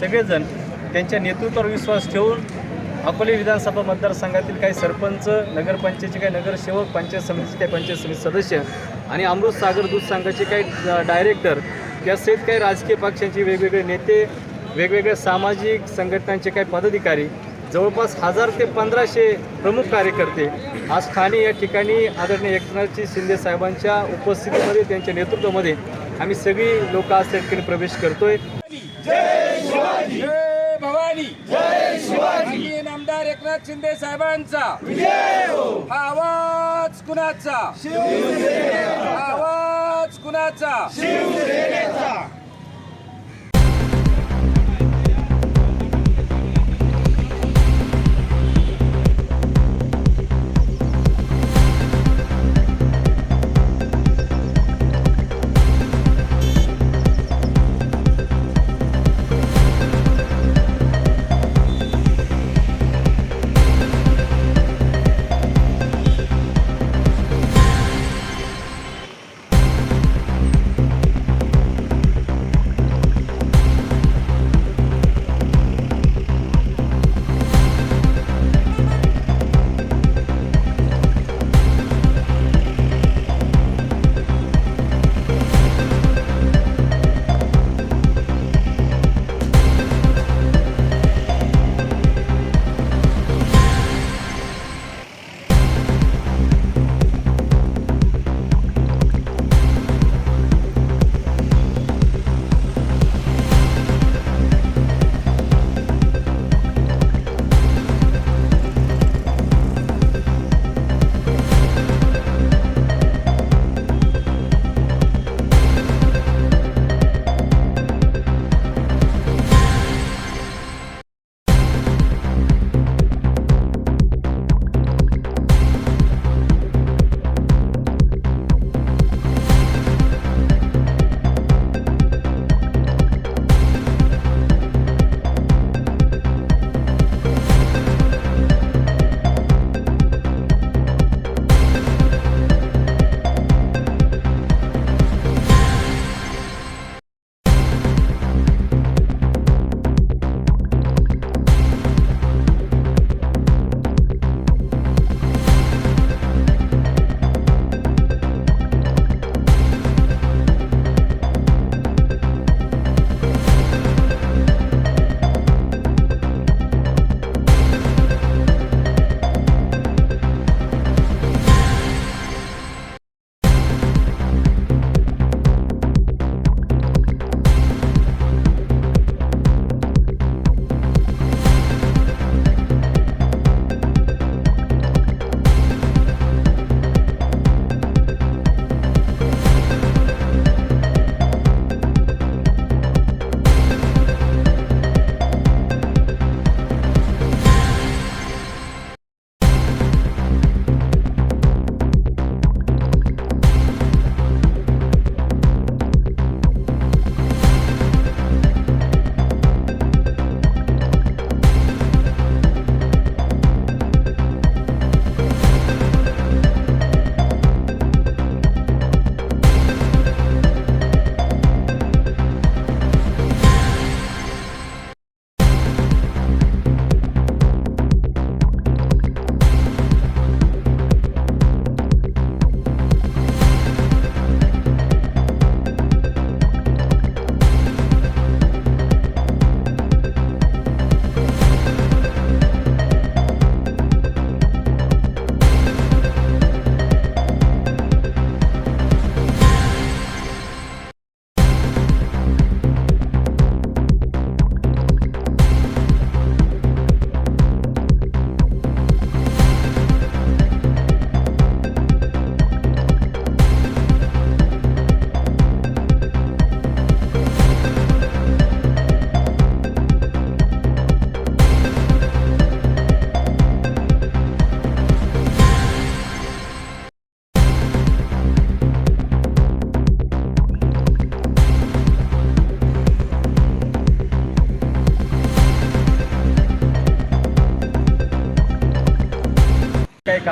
सगळेजण त्यांच्या नेतृत्वावर विश्वास ठेवून अकोले विधानसभा मतदारसंघातील काही सरपंच नगरपंचायतचे काही नगरसेवक पंचायत समितीचे काही पंचायत समिती सदस्य आणि अमृत सागर दूध संघाचे काही डायरेक्टर त्यासहित काही राजकीय पक्षांचे वेगवेगळे नेते वेगवेगळ्या सामाजिक संघटनांचे काही पदाधिकारी जवळपास हजार ते पंधराशे प्रमुख कार्यकर्ते आज ठाणे या ठिकाणी आदरणीय एकनाथजी शिंदे साहेबांच्या उपस्थितीमध्ये त्यांच्या नेतृत्वामध्ये आम्ही सगळी लोक आज त्या ठिकाणी प्रवेश करतोय. जय भवानी. जय शिवाजी. नामदार एकनाथ शिंदे साहेबांचा. हा. आवाज कुणाचा? हा आवाज कुणाचा?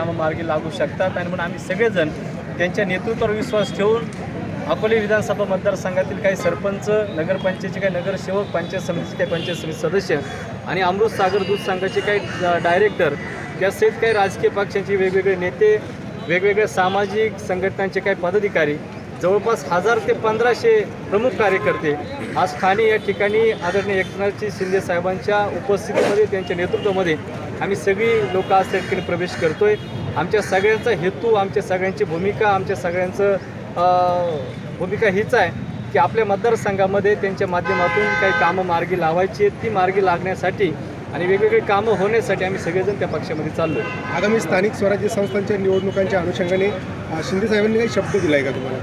कामं मार्गी लागू शकतात आणि म्हणून आम्ही सगळेजण त्यांच्या नेतृत्वावर विश्वास ठेवून अकोले विधानसभा मतदारसंघातील काही सरपंच नगरपंचायतचे काही नगरसेवक पंचायत समितीचे काही पंचायत समिती सदस्य आणि अमृत सागर दूध संघाचे काही डायरेक्टर त्यासहित काही राजकीय पक्षांचे वेगवेगळे नेते वेगवेगळ्या सामाजिक संघटनांचे काही पदाधिकारी जवळपास हजार ते पंधराशे प्रमुख कार्यकर्ते आज ठाणे या ठिकाणी आदरणीय एकनाथजी शिंदे साहेबांच्या उपस्थितीमध्ये त्यांच्या नेतृत्वामध्ये आम्ही सगळी लोक आज त्या ठिकाणी प्रवेश करतोय. आमच्या सगळ्यांचा हेतू आमच्या सगळ्यांची भूमिका आमच्या सगळ्यांचं भूमिका हीच आहे की आपल्या मतदारसंघामध्ये त्यांच्या माध्यमातून काही कामं मार्गी लावायची आहेत. ती मार्गी लागण्यासाठी आणि वेगवेगळी कामं होण्यासाठी आम्ही सगळेजण त्या पक्षामध्ये चाललो आहे आगामी स्थानिक स्वराज्य संस्थांच्या निवडणुकांच्या अनुषंगाने शिंदे साहेबांनी काही शब्द दिलाय का तुम्हाला?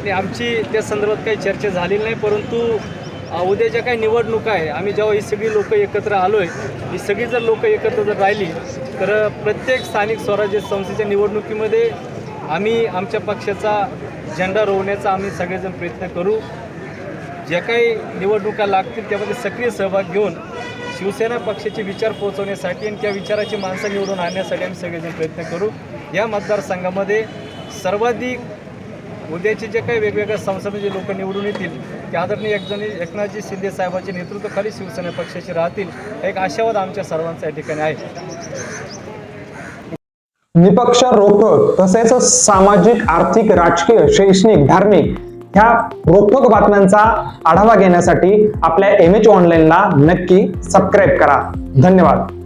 आणि आमची त्या संदर्भात काही चर्चा झालेली नाही परंतु उद्या ज्या काही निवडणुका आहे. आम्ही जेव्हा ही सगळी लोक एकत्र आलो आहे ही सगळी जर लोकं एकत्र जर राहिली तर प्रत्येक स्थानिक स्वराज्य संस्थेच्या निवडणुकीमध्ये आम्ही आमच्या पक्षाचा झेंडा रोवण्याचा आम्ही सगळेजण प्रयत्न करू. ज्या काही निवडणुका लागतील त्यामध्ये सक्रिय सहभाग घेऊन शिवसेना पक्षाचे विचार पोहोचवण्यासाठी आणि त्या विचाराची माणसं निवडून आणण्यासाठी आम्ही सगळेजण प्रयत्न करू. या मतदारसंघामध्ये सर्वाधिक उद्याचे जे काही वेगवेगळ्या संस्थांचे लोक निवडून येतील की आदरणीय एकजणी एकनाथजी शिंदे साहेबांच्या नेतृत्वाखाली शिवसेना पक्षाचे राहतील एक आशावाद आमच्या सर्वांचा या ठिकाणी आहे. निपक्ष रोखक तसेच सामाजिक आर्थिक राजकीय शैक्षणिक धार्मिक ह्या रोखक बातम्यांचा आढावा घेण्यासाठी आपल्या एम एच ऑनलाईनला नक्की सबस्क्राईब करा. धन्यवाद.